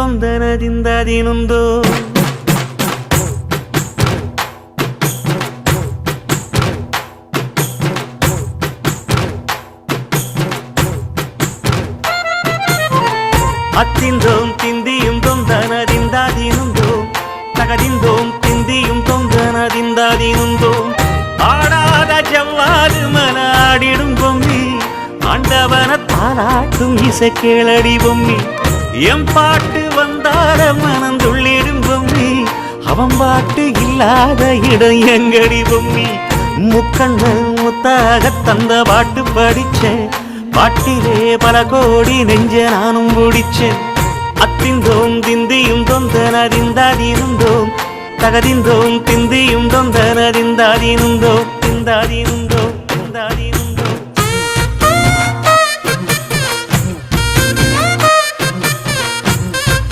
ತೊಂದನದಿಂದದಿನೊಂದು അത്തിന്തോം തിന്തിയും തൊന്തനതിന്താതിനുന്തോം തകതിന്തോം തിന്തിയും തൊന്തനതിന്താതിനുന്തോം ஆடாத ஜவ்வாது மனாடிடும் பொம்மி ஆண்டவன தாளாட்டும் இசை கேளடி பொம்மி என் பாட்டு வந்தார மனந்துள்ளிடும் பொம்மி அவன் பாட்டு இல்லாத இடம் எங்கடி பொம்மி. முக்கண்ணல் முத்தாக தந்த பாட்டு படிச்சேன் பாட்டிலே பல கோடி நெஞ்ச நானும் பிடிச்சேன் அத்திந்தோம் திந்தியும் தொந்தனதிந்தாதிருந்தோம் தகதிந்தோம் திந்தியும் தொந்தனதிந்தாதிருந்தோம் திந்தாதிருந்தோம் திந்தாதி